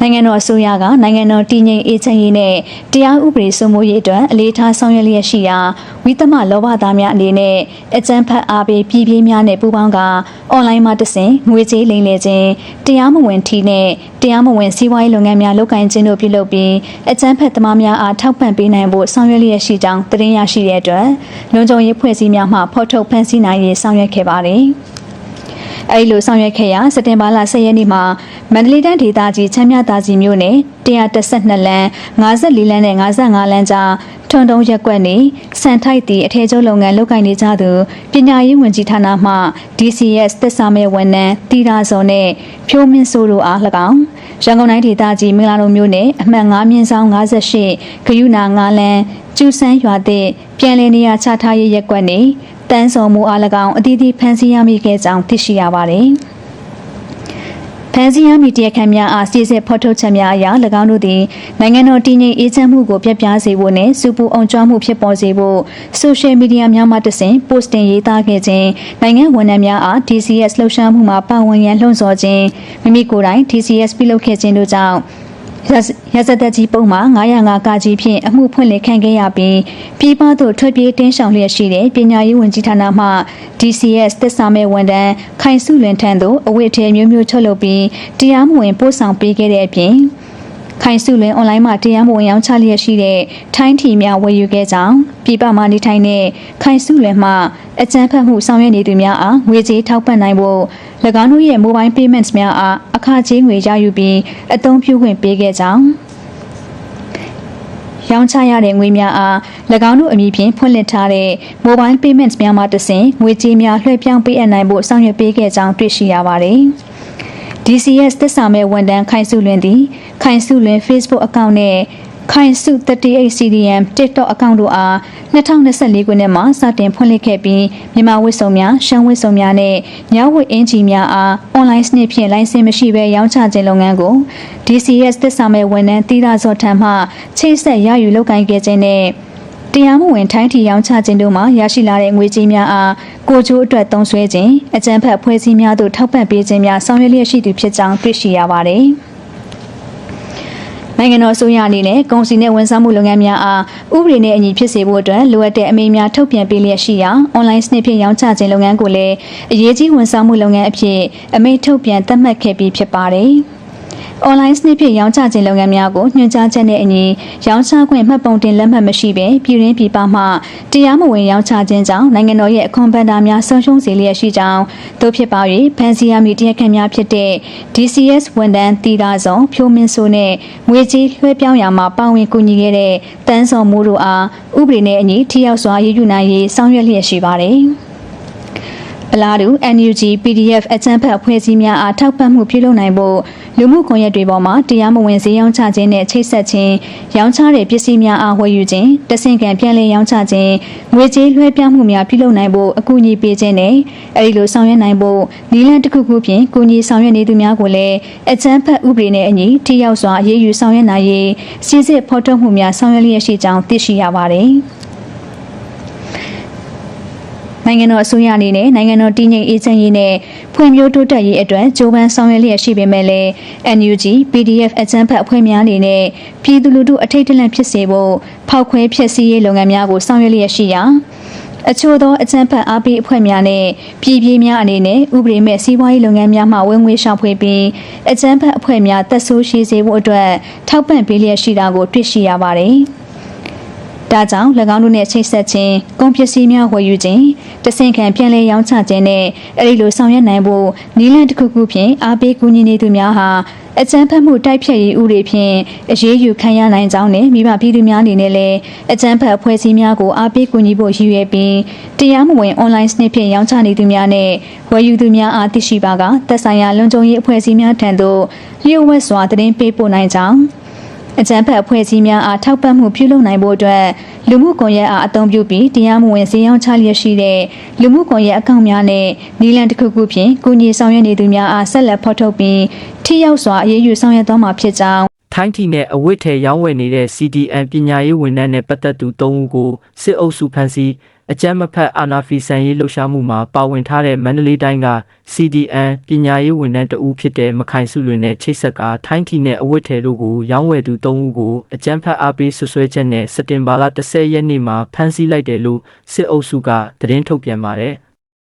နိုင်ငံတော်အစိုးရကနိုင်ငံတော်တည်ငြိမ်အေးချမ်းရေးနဲ့တရားဥပဒေစိုးမိုးရေးအတွက်အလေးထားဆောင်ရွက်လျက်ရှိရာဝိသမလောဘသားများအနေနဲ့အကြမ်းဖက်အားပေးပြည်ပြင်းများနဲ့ပူးပေါင်းကအွန်လိုင်းမှာတဆင့်ငွေကြေးလိမ်လည်ခြင်းတရားမဝင်ထီနဲ့တရားမဝင်စီးပွားရေးလုပ်ငန်းများလုပ်ကိုင်ခြင်းတို့ပြုလုပ်ပြီးအကြမ်းဖက်သမားများအားထောက်ပံ့ပေးနိုင်ဖို့ဆောင်ရွက်လျက်ရှိကြောင်းသတင်းရရှိတဲ့အတွက်လုံခြုံရေးဖွဲ့စည်းများမှဖော်ထုတ်ဖန်ဆီးနိုင်ရေးဆောင်ရွက်ခဲ့ပါတယ်။ အဲဒီလိုဆောင်ရွက်ခဲ့ရာစက်တင်ဘာလ10ရက်နေ့မှာမန္တလေးတိုင်းဒေသကြီးချမ်းမြသာကြီးမြို့နယ်112လမ်း54လမ်းနဲ့55လမ်းကြားထွန်းတုံးရက်ကွက်နေစံထိုက်တီအထည်ချုပ်လုပ်ငန်းလုပ်ကိုင်နေကြသူပညာရေးဝန်ကြီးဌာနမှ DCS သက်စာမဲ့ဝန်ထမ်းတီတာစော်နဲ့ဖြိုးမင်းစိုးတို့အား၎င်းရန်ကုန်တိုင်းဒေသကြီးမင်္ဂလာတုံမြို့နယ်အမှတ်9မြင်းဆောင်58ဂယုနာ9လမ်းကျူဆန်းရွာသည့်ပြန်လည်နေရာချထားရေးရက်ကွက်နေ တန်းစော်မှုအား၎င်းအသီးသီးဖမ်းဆီးရမိခဲ့ကြောင်းသိရှိရပါသည်။ဖန်စီယာမီတရားခံများအားစီစစ်ဖော်ထုတ်ချက်များအရ၎င်းတို့သည်နိုင်ငံတော်တည်ငြိမ်အေးချမ်းမှုကိုပြပြစေဖို့နဲ့စုပူအောင်ကျွမ်းမှုဖြစ်ပေါ်စေဖို့ဆိုရှယ်မီဒီယာများမှတဆင့်ပို့တင်ရေးသားခဲ့ခြင်းနိုင်ငံဝန်ထမ်းများအား DCS လှုပ်ရှားမှုမှာပါဝင်ရန်လှုံ့ဆော်ခြင်းမိမိကိုယ်တိုင် DCS ပြုလုပ်ခဲ့ခြင်းတို့ကြောင့် ရဇသက်ကြီးပုံမှာ905ကကြီးဖြင့်အမှုဖွင့်လှစ်ခံခဲ့ရပြီးပြည်ပသို့ထွက်ပြေးတင်းရှောင်လျက်ရှိတဲ့ပညာရေးဝန်ကြီးဌာနမှ DCS သက်စာမဲ့ဝန်ထမ်းခိုင်စုလွင်ထံသို့အဝတ်အထည်မျိုးမျိုးချုပ်လုပ်ပြီးတရားမဝင်ပို့ဆောင်ပေးခဲ့တဲ့အပြင် ခိုင်စုလွင်အွန်လိုင်းမှာတရားမဝင်ရောင်းချလျက်ရှိတဲ့ထိုင်းထီများဝယ်ယူခဲ့ကြောင်းပြည်ပမှနေထိုင်တဲ့ခိုင်စုလွင်မှအကြမ်းဖက်မှုဆောင်ရွက်နေသူများအားငွေကြေးထောက်ပံ့နိုင်ဖို့၎င်းတို့ရဲ့ mobile payments များအားအခကြေးငွေရယူပြီးအသုံးပြုခွင့်ပေးခဲ့ကြောင်းရောင်းချရတဲ့ငွေများအား၎င်းတို့အမည်ဖြင့်ဖွင့်လှစ်ထားတဲ့ mobile payments များမှတဆင့်ငွေကြေးများလွှဲပြောင်းပေးအပ်နိုင်ဖို့ဆောင်ရွက်ပေးခဲ့ကြောင်းတွေ့ရှိရပါတယ်။ DCS သစ္စာမဲ့ဝန်တန်းခိုင်စုလွင်သည်ခိုင်စုလွင် Facebook အကောင့်နဲ့ခိုင်စု 38CDM TikTok အကောင့်တို့အား2024ခုနှစ်မှာစတင်ဖွင့်လှစ်ခဲ့ပြီးမြန်မာဝစ်စုံများရှမ်းဝစ်စုံများနဲ့ညဝစ်အင်ဂျီများအားအွန်လိုင်းစနစ်ဖြင့်လိုင်စင်မရှိဘဲရောင်းချခြင်းလုပ်ငန်းကို DCS သစ္စာမဲ့ဝန်ထမ်းတီးတာစောထံမှချိတ်ဆက်ရယူလုပ်ကိုင်ခဲ့ခြင်းနဲ့ တရားမဝင်ထိုင်းထီရောင်းချခြင်းတို့မှရရှိလာတဲ့ငွေကြေးများအားကိုကျိုးအတွက်သုံးစွဲခြင်းအကြမ်းဖက်ဖွဲ့စည်းများသို့ထောက်ပံ့ပေးခြင်းများဆောင်ရွက်လျက်ရှိသူဖြစ်ကြောင်းတွေ့ရှိရပါတယ်။နိုင်ငံတော်အစိုးရအနေနဲ့ကုန်စည်နဲ့ဝန်ဆောင်မှုလုပ်ငန်းများအားဥပဒေနဲ့အညီဖြစ်စေဖို့အတွက်လိုအပ်တဲ့အမိန့်များထုတ်ပြန်ပေးလျက်ရှိရာအွန်လိုင်းစနစ်ဖြင့်ရောင်းချခြင်းလုပ်ငန်းကိုလည်းအရေးကြီးဝန်ဆောင်မှုလုပ်ငန်းအဖြစ်အမိန့်ထုတ်ပြန်သတ်မှတ်ခဲ့ပြီးဖြစ်ပါတယ်။ အွန်လိုင်းစနစ်ဖြင့်ရောင်းချခြင်းလုပ်ငန်းများကိုညွှန်ကြားချက်နဲ့အညီရောင်းချခွင့်မှတ်ပုံတင်လက်မှတ်မရှိဘဲပြည်ရင်းပြည်ပမှတရားမဝင်ရောင်းချခြင်းကြောင့်နိုင်ငံတော်ရဲ့အခွန်ဘဏ္ဍာများဆုံးရှုံးစေလျက်ရှိကြောင်းသို့ဖြစ်ပါ၍ဖန်စီယာမီတရားခံများဖြစ်တဲ့ DCS ဝန်ထမ်းတီတာဆောင်ဖြိုးမင်းဆိုနဲ့ငွေကြေးလွှဲပြောင်းရာမှာပါဝင်ကူညီခဲ့တဲ့တန်းစော်မိုးတို့အားဥပဒေနဲ့အညီထိရောက်စွာရည်ယူနိုင်ရေးဆောင်ရွက်လျက်ရှိပါတယ်။ အလားတူ NUG PDF အကြမ်းဖက်အဖွဲ့အစည်းများအားထောက်ပံ့မှုပြုလုပ်နိုင်ဖို့လူမှုကွန်ရက်တွေပေါ်မှာတရားမဝင်ဈေးရောင်းချခြင်းနဲ့ချိတ်ဆက်ခြင်းရောင်းချတဲ့ပစ္စည်းများအားဝယ်ယူခြင်းတဆင့်ကံပြန်လည်ရောင်းချခြင်းငွေကြေးလွှဲပြောင်းမှုများပြုလုပ်နိုင်ဖို့အကူအညီပေးခြင်းနဲ့အဲဒီလိုဆောင်ရွက်နိုင်ဖို့နည်းလမ်းတစ်ခုခုဖြင့်ကူညီဆောင်ရွက်နေသူများကိုလည်းအကြမ်းဖက်ဥပဒေနဲ့အညီထိရောက်စွာအရေးယူဆောင်ရွက်နိုင်ရေးစစ်စစ်ဖော်ထုတ်မှုများဆောင်ရွက်လျက်ရှိကြောင်းသိရှိရပါတယ်။ နိုင်ငံတော်အစိုးရအနေနဲ့နိုင်ငံတော်တည်ငြိမ်အေးချမ်းရေးနဲ့ဖွံ့ဖြိုးတိုးတက်ရေးအတွက်ကြိုးပမ်းဆောင်ရွက်လျက်ရှိပေမဲ့လည်း NUG PDF အကြမ်းဖက်အဖွဲ့များအနေနဲ့ပြည်သူလူထုအထိတ်တလန့်ဖြစ်စေဖို့ဖောက်ခွဲဖျက်ဆီးရေးလုပ်ငန်းများကိုဆောင်ရွက်လျက်ရှိရာအချို့သောအကြမ်းဖက်အားပေးအဖွဲ့များနဲ့ပြည်ပြည်များအနေနဲ့ဥပဒေမဲ့စီးပွားရေးလုပ်ငန်းများမှဝင်ငွေရှာဖွေပြီးအကြမ်းဖက်အဖွဲ့များတက်ဆိုးရှိစေဖို့အတွက်ထောက်ပံ့ပေးလျက်ရှိတာကိုတွေ့ရှိရပါတယ်။ ဒါကြောင့်၎င်းတို့နဲ့ချိတ်ဆက်ခြင်းကုန်ပစ္စည်းများဝယ်ယူခြင်းတဆင့်ခံပြန်လည်ရောင်းချခြင်းနဲ့အဲဒီလိုဆောင်ရွက်နိုင်ဖို့နည်းလမ်းတစ်ခုခုဖြင့်အားပေးကူညီနေသူများဟာအကြမ်းဖက်မှုတိုက်ဖျက်ရေးဥပဒေဖြင့်အရေးယူခံရနိုင်ကြောင်းနဲ့မိဘပြည်သူများအနေနဲ့လည်းအကြမ်းဖက်အဖွဲ့အစည်းများကိုအားပေးကူညီဖို့ရည်ရွယ်ပြီးတရားမဝင်အွန်လိုင်းစနစ်ဖြင့်ရောင်းချနေသူများနဲ့ဝယ်ယူသူများအားသိရှိပါကသက်ဆိုင်ရာလုံခြုံရေးအဖွဲ့အစည်းများထံသို့လျှို့ဝှက်စွာသတင်းပေးပို့နိုင်ကြောင်း အကြံဖက်အဖွဲ့အစည်းများအားထောက်ပံ့မှုပြုလုပ်နိုင်ဖို့အတွက်လူမှုကွန်ရက်အားအသုံးပြုပြီးတရားမဝင်ဈေးရောင်းချလျက်ရှိတဲ့လူမှုကွန်ရက်အကောင့်များနဲ့နီလန်တစ်ခုခုဖြင့်ကူညီဆောင်ရွက်နေသူများအားဆက်လက်ဖော်ထုတ်ပြီးထိရောက်စွာအရေးယူဆောင်ရွက်သွားမှာဖြစ်ကြောင်းထိုင်းထီနဲ့အဝတ်ထည်ရောင်းဝယ်နေတဲ့ CDN ပညာရေးဝန်ထမ်းနဲ့ပတ်သက်သူ၃ဦးကိုစစ်အုပ်စုဖမ်းဆီး အကြမ်းမဖက်အာနာဖီဆန်ရေးလှုပ်ရှားမှုမှာပါဝင်ထားတဲ့မန္တလေးတိုင်းက CDN ပညာရေးဝန်ထမ်းတဦးဖြစ်တဲ့မခိုင်စုလွင်နဲ့ချိတ်ဆက်ကထိုင်းထီနဲ့အဝတ်ထည်တို့ကိုရောင်းဝယ်သူ၃ဦးကိုအကြမ်းဖက်အားပေးဆွဆွဲချက်နဲ့စက်တင်ဘာလ10ရက်နေ့မှာဖမ်းဆီးလိုက်တယ်လို့စစ်အုပ်စုကသတင်းထုတ်ပြန်ပါတယ်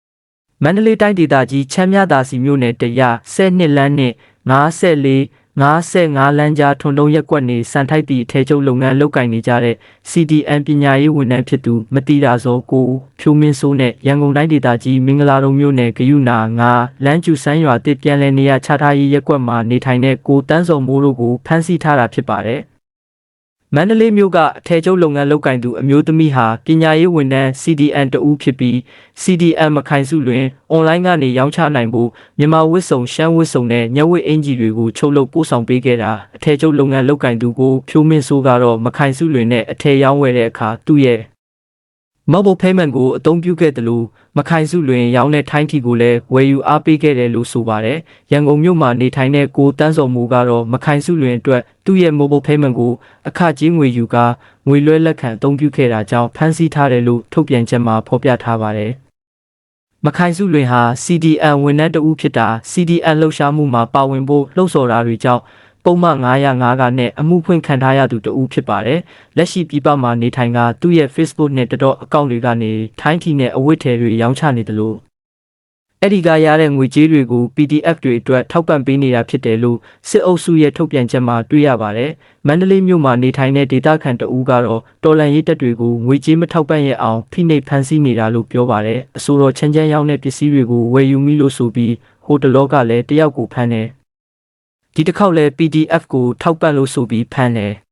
။မန္တလေးတိုင်းဒေသကြီးချမ်းမြသာစီမြို့နယ်တရ12လမ်းနဲ့54 55လမ်းကြားထွန်တုံးရက်ကွက်နေစံထိုက်တီအထည်ချုပ်လုပ်ငန်းလုပ်ကင်နေကြတဲ့ CDN ပညာရေးဝန်ထမ်းဖြစ်သူမတိတာစောကိုဖြိုးမင်းစိုးနဲ့ရန်ကုန်တိုင်းဒေသကြီးမင်္ဂလာတုံမြို့နယ်ဂယုနာ9လမ်းကျူစမ်းရွာတစ်ပြန်လည်နေရချထားရေးရက်ကွက်မှာနေထိုင်တဲ့ကိုတန်းစုံမိုးတို့ကိုဖမ်းဆီးထားတာဖြစ်ပါတယ်။ မန္တလေးမြို့ကအထည်ချုပ်လုပ်ငန်းလုပ်ကင်သူအမျိုးသမီးဟာပညာရေးဝန်ထမ်း CDN တဦးဖြစ်ပြီး CDN မခိုင်စုတွင်အွန်လိုင်းကနေရောင်းချနိုင်ဖို့မြန်မာဝစ်စုံရှမ်းဝစ်စုံနဲ့ညက်ဝစ်အင်ဂျီတွေကိုချုပ်လုပ်ပို့ဆောင်ပေးခဲ့တာအထည်ချုပ်လုပ်ငန်းလုပ်ကင်သူကိုဖြိုးမင်းစိုးကတော့မခိုင်စုတွင်နဲ့အထည်ရောင်းဝယ်တဲ့အခါသူ့ရဲ့ mobile payment ကိုအသုံးပြုခဲ့တယ်လို့မခိုင်စုလွင်ရောင်းတဲ့ထိုင်းထီကိုလည်းဝယ်ယူအားပေးခဲ့တယ်လို့ဆိုပါတယ်။ရန်ကုန်မြို့မှာနေထိုင်တဲ့ကိုတန်းစော်မူကတော့မခိုင်စုလွင်အတွက်သူ့ရဲ့ mobile payment ကိုအခကြေးငွေယူကာငွေလွှဲလက်ခံအသုံးပြုခဲ့တာကြောင့်ဖမ်းဆီးထားတယ်လို့ထုတ်ပြန်ချက်မှာဖော်ပြထားပါတယ်။မခိုင်စုလွင်ဟာ CDN ဝန်ထမ်းတဦးဖြစ်တာ CDN လှုပ်ရှားမှုမှာပါဝင်ဖို့လှုံ့ဆော်တာတွေကြောင့် ပုံမှန်905ကနဲ့အမှုဖွင့်ခံထားရသူတဦးဖြစ်ပါတယ်။လက်ရှိပြည်ပမှာနေထိုင်ကသူ့ရဲ့ Facebook နဲ့တတော့အကောင့်တွေကနေထိုင်းထီနဲ့အဝတ်ထည်တွေရောင်းချနေတယ်လို့အဲ့ဒီကရတဲ့ငွေကြေးတွေကို PDF တွေအတွက်ထောက်ပံ့ပေးနေတာဖြစ်တယ်လို့စစ်အုပ်စုရဲ့ထုတ်ပြန်ချက်မှာတွေ့ရပါတယ်။မန္တလေးမြို့မှာနေထိုင်တဲ့ဒေသခံတဦးကတော့တော်လန်ရေးတပ်တွေကိုငွေကြေးမထောက်ပံ့ရအောင်ဖိနှိပ်ဖန်ဆီးနေတာလို့ပြောပါတယ်။အဆိုတော်ချမ်းချမ်းရောက်တဲ့ပစ္စည်းတွေကိုဝယ်ယူမိလို့ဆိုပြီးဟိုတလောကလည်းတယောက်ကိုဖမ်းတယ်။ ဒီတစ်ခေါက်လဲ PDF ကိုထောက်ပံ့လို့ဆိုပြီးဖမ်းတယ်။